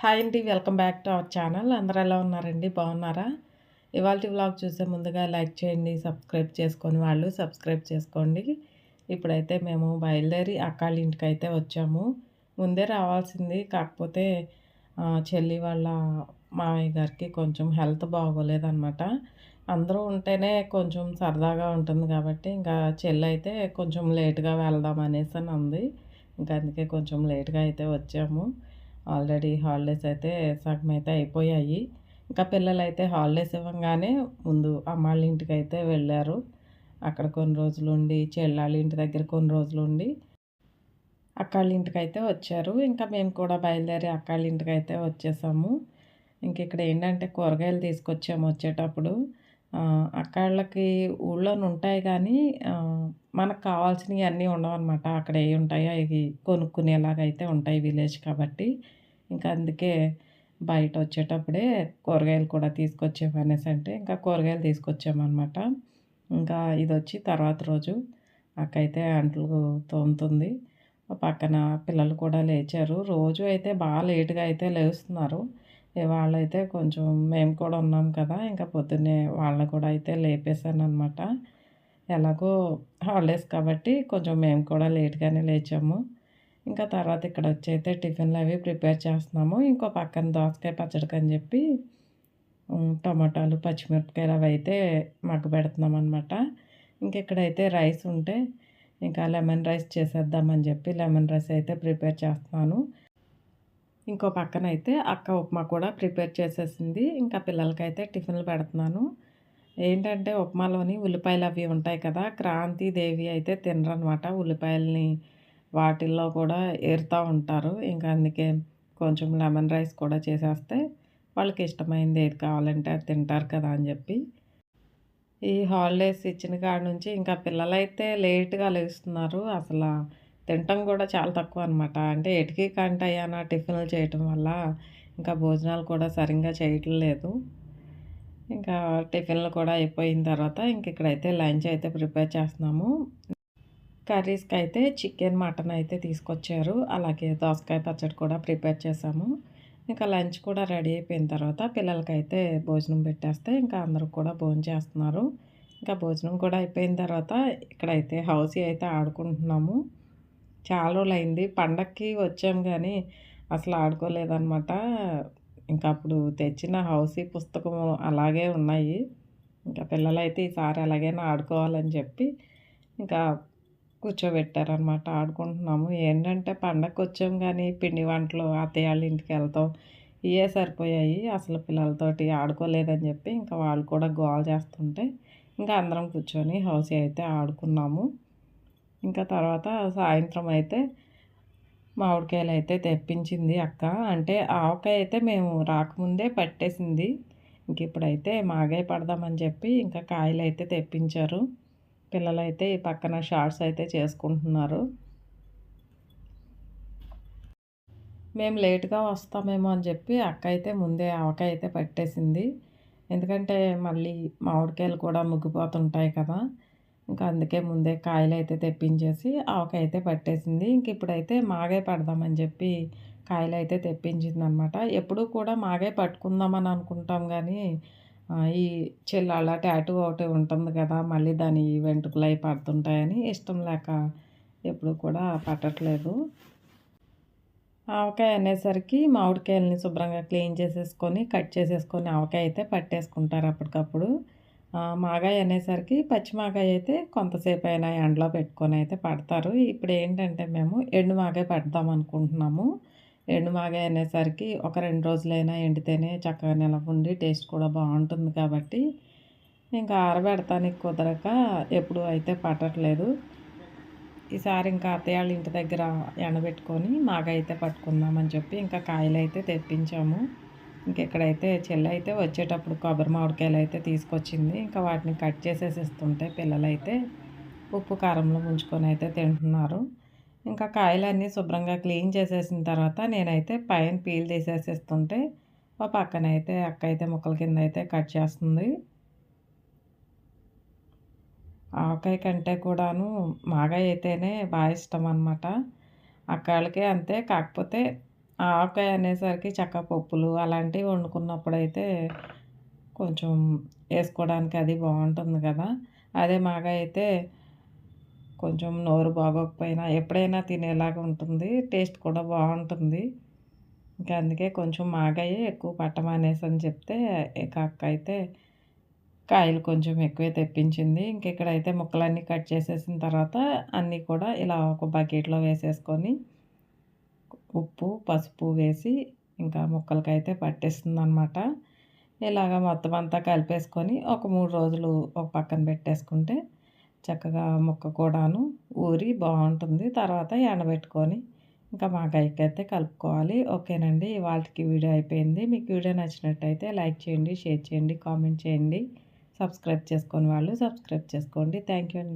Hi అండి welcome back to our channel. అందరూ ఎలా ఉన్నారండి? బాగున్నారా? ఇవాళ వ్లాగ్ చూసే ముందుగా లైక్ చేయండి సబ్స్క్రైబ్ చేసుకొని వాళ్ళు సబ్స్క్రైబ్ చేసుకోండి. ఇప్పుడైతే మేము బయలుదేరి అక్కాళ్ళ ఇంటికి అయితే వచ్చాము. ముందే రావాల్సింది కాకపోతే చెల్లి వాళ్ళ మామయ్య గారికి కొంచెం హెల్త్ బాగోలేదన్నమాట. అందరూ ఉంటేనే కొంచెం సరదాగా ఉంటుంది కాబట్టి ఇంకా చెల్లి అయితే కొంచెం లేట్గా వెళ్దాం అనేసి అని ఉంది. ఇంకా అందుకే కొంచెం లేట్గా అయితే వచ్చాము. ఆల్రెడీ హాలిడేస్ అయితే సగం అయితే అయిపోయాయి. ఇంకా పిల్లలు అయితే హాలిడేస్ ఇవ్వగానే ముందు అమ్మాళ్ళ ఇంటికి అయితే వెళ్ళారు. అక్కడ కొన్ని రోజులు ఉండి చెల్లాళ్ళ ఇంటి దగ్గర కొన్ని రోజులు ఉండి అక్కాళ్ళ ఇంటికి అయితే వచ్చారు. ఇంకా మేము కూడా బయలుదేరి అక్కాళ్ళ ఇంటికి అయితే వచ్చేసాము. ఇంక ఇక్కడ ఏంటంటే కూరగాయలు తీసుకొచ్చాము వచ్చేటప్పుడు. అక్కళ్ళకి ఊళ్ళోనే ఉంటాయి కానీ మనకు కావాల్సినవి అన్నీ ఉండవన్నమాట. అక్కడ ఏ ఉంటాయో అవి కొనుక్కునేలాగైతే ఉంటాయి విలేజ్ కాబట్టి. ఇంకా అందుకే బయట వచ్చేటప్పుడే కూరగాయలు కూడా తీసుకొచ్చామనేసి అంటే ఇంకా కూరగాయలు తీసుకొచ్చామన్నమాట. ఇంకా ఇది వచ్చి తర్వాత రోజు అక్కయితే అంట్లు తోముతుంది. పక్కన పిల్లలు కూడా లేచారు. రోజు అయితే బాగా లేటుగా అయితే లేస్తున్నారు. వాళ్ళైతే కొంచెం మేము కూడా ఉన్నాం కదా ఇంకా పొద్దున్నే వాళ్ళని కూడా అయితే లేపేశాను అనమాట ఎలాగో హాలిడేస్ కాబట్టి కొంచెం మేము కూడా లేట్గానే లేచాము. ఇంకా తర్వాత ఇక్కడ వచ్చి అయితే టిఫిన్లు అవి ప్రిపేర్ చేస్తున్నాము. ఇంకో పక్కన దోసకాయ పచ్చడికి అని చెప్పి టమాటాలు పచ్చిమిరపకాయలు అవి అయితే మగ్గ పెడుతున్నాం అనమాట ఇంక ఇక్కడైతే రైస్ ఉంటే ఇంకా లెమన్ రైస్ చేసేద్దామని చెప్పి లెమన్ రైస్ అయితే ప్రిపేర్ చేస్తున్నాను. ఇంకో పక్కన అయితే అక్క ఉప్మా కూడా ప్రిపేర్ చేసేసింది. ఇంకా పిల్లలకైతే టిఫిన్లు పెడుతున్నాను. ఏంటంటే ఉప్మాలోని ఉల్లిపాయలు అవి ఉంటాయి కదా క్రాంతి దేవి అయితే తినరనమాట. ఉల్లిపాయలని వాటిల్లో కూడా ఏరుతూ ఉంటారు. ఇంకా అందుకే కొంచెం లెమన్ రైస్ కూడా చేసేస్తే వాళ్ళకి ఇష్టమైంది ఏది కావాలంటే అది తింటారు కదా అని చెప్పి. ఈ హాలిడేస్ ఇచ్చిన కాడ నుంచి ఇంకా పిల్లలైతే లేట్గా లేస్తున్నారు. అసలు తినటం కూడా చాలా తక్కువ అనమాట అంటే ఎటుకి కంట అయ్యాన టిఫిన్లు చేయటం వల్ల ఇంకా భోజనాలు కూడా సరిగ్గా చేయటం లేదు. ఇంకా టిఫిన్లు కూడా అయిపోయిన తర్వాత ఇంక ఇక్కడైతే లంచ్ అయితే ప్రిపేర్ చేస్తున్నాము. కర్రీస్కి అయితే చికెన్ మటన్ అయితే తీసుకొచ్చారు. అలాగే దోసకాయ పచ్చడి కూడా ప్రిపేర్ చేసాము ఇంకా లంచ్ కూడా రెడీ అయిపోయిన తర్వాత పిల్లలకైతే భోజనం పెట్టేస్తే ఇంకా అందరూ కూడా భోజనం చేస్తున్నారు. ఇంకా భోజనం కూడా అయిపోయిన తర్వాత ఇక్కడైతే హౌసీ అయితే ఆడుకుంటున్నాము. చాలా రోజులు అయింది పండక్కి వచ్చాం కానీ అసలు ఆడుకోలేదనమాట ఇంకా అప్పుడు తెచ్చిన హౌసీ పుస్తకం అలాగే ఉన్నాయి. ఇంకా పిల్లలైతే ఈసారి ఎలాగైనా ఆడుకోవాలని చెప్పి ఇంకా కూర్చోబెట్టారనమాట ఆడుకుంటున్నాము. ఏంటంటే పండగకి వచ్చాం కానీ పిండి వంటలు అత్తయ్య వాళ్ళ ఇంటికి వెళ్తాం. ఇవే సరిపోయాయి. అసలు పిల్లలతోటి ఆడుకోలేదని చెప్పి ఇంకా వాళ్ళు కూడా గోల్ చేస్తుంటే ఇంకా అందరం కూర్చొని హౌసీ అయితే ఆడుకున్నాము. ఇంకా తర్వాత సాయంత్రం అయితే మామిడికాయలు అయితే తెప్పించింది అక్క. అంటే ఆవకాయ అయితే మేము రాకముందే పట్టేసింది. ఇంక ఇప్పుడైతే మాగాయ పడదామని చెప్పి ఇంకా కాయలు అయితే తెప్పించారు. పిల్లలైతే ఈ పక్కన షార్ట్స్ అయితే చేసుకుంటున్నారు. మేము లేట్గా వస్తామేమో అని చెప్పి అక్క అయితే ముందే ఆవకాయ అయితే పట్టేసింది. ఎందుకంటే మళ్ళీ మామిడికాయలు కూడా ముగ్గిపోతుంటాయి కదా. ఇంకా అందుకే ముందే కాయలు అయితే తెప్పించేసి ఆవకాయ అయితే పట్టేసింది. ఇంక ఇప్పుడైతే మాగే పడదామని చెప్పి కాయలు అయితే తెప్పించింది అనమాట ఎప్పుడూ కూడా మాగే పట్టుకుందామని అనుకుంటాం కానీ ఈ చెల్లాళ్ళ టాటూ ఒకటి ఉంటుంది కదా మళ్ళీ దాని వెంట్రుకలు అవి పడుతుంటాయని ఇష్టం లేక ఎప్పుడు కూడా పట్టట్లేదు. ఆవకాయ అనేసరికి మామిడికాయలని శుభ్రంగా క్లీన్ చేసేసుకొని కట్ చేసేసుకొని ఆవకాయ అయితే పట్టేసుకుంటారు అప్పటికప్పుడు. మాగాయ అనేసరికి పచ్చి మాగాయ అయితే కొంతసేపు అయినా ఎండలో పెట్టుకొని అయితే పడతారు. ఇప్పుడు ఏంటంటే మేము ఎండు మాగాయ పెడదాం అనుకుంటున్నాము. ఎండు మాగాయ అనేసరికి ఒక రెండు రోజులైనా ఎండితేనే చక్కగా నిలవ ఉండి టేస్ట్ కూడా బాగుంటుంది కాబట్టి. ఇంకా ఆరబెడతానికి కుదరక ఎప్పుడు అయితే పట్టట్లేదు. ఈసారి ఇంకా అత్తయ్య ఇంటి దగ్గర ఎండబెట్టుకొని మాగాయ అయితే పట్టుకుందామని చెప్పి ఇంకా కాయలు అయితే తెప్పించాము. ఇంకెక్కడైతే చెల్లి అయితే వచ్చేటప్పుడు కొబ్బరి మామిడికాయలు అయితే తీసుకొచ్చింది. ఇంకా వాటిని కట్ చేసేసి ఇస్తుంటే పిల్లలైతే ఉప్పు కారంలో ముంచుకొని అయితే తింటున్నారు. ఇంకా కాయలన్నీ శుభ్రంగా క్లీన్ చేసేసిన తర్వాత నేనైతే పైన పీల్ తీసేసిస్తుంటే మా పక్కన అయితే అక్క అయితే ముక్కల కింద అయితే కట్ చేస్తుంది. ఆవకాయ కంటే కూడాను మాగాయ అయితేనే బాగా ఇష్టం అనమాట అక్కడికే అంతే కాకపోతే ఆవకాయ అనేసరికి చెక్క పప్పులు అలాంటివి వండుకున్నప్పుడైతే కొంచెం వేసుకోవడానికి అది బాగుంటుంది కదా. అదే మాగా అయితే కొంచెం నోరు బాగోకపోయినా ఎప్పుడైనా తినేలాగా ఉంటుంది టేస్ట్ కూడా బాగుంటుంది. ఇంకా అందుకే కొంచెం మాగాయే ఎక్కువ పట్టమనేసి అని చెప్తే ఇక అక్క అయితే కాయలు కొంచెం ఎక్కువే తెప్పించింది. ఇంక ఇక్కడైతే ముక్కలన్నీ కట్ చేసేసిన తర్వాత అన్నీ కూడా ఇలా ఒక బకెట్లో వేసేసుకొని ఉప్పు పసుపు వేసి ఇంకా ముక్కలకైతే పట్టేస్తుంది అనమాట ఇలాగ మొత్తం అంతా కలిపేసుకొని ఒక మూడు రోజులు ఒక పక్కన పెట్టేసుకుంటే చక్కగా ముక్క కూడాను ఊరి బాగుంటుంది. తర్వాత ఎండబెట్టుకొని ఇంకా మా అయితే కలుపుకోవాలి. ఓకేనండి వాళ్ళకి వీడియో అయిపోయింది. మీకు వీడియో నచ్చినట్టయితే లైక్ చేయండి షేర్ చేయండి కామెంట్ చేయండి. సబ్స్క్రైబ్ చేసుకొని వాళ్ళు సబ్స్క్రైబ్ చేసుకోండి. థ్యాంక్ యూ అండి.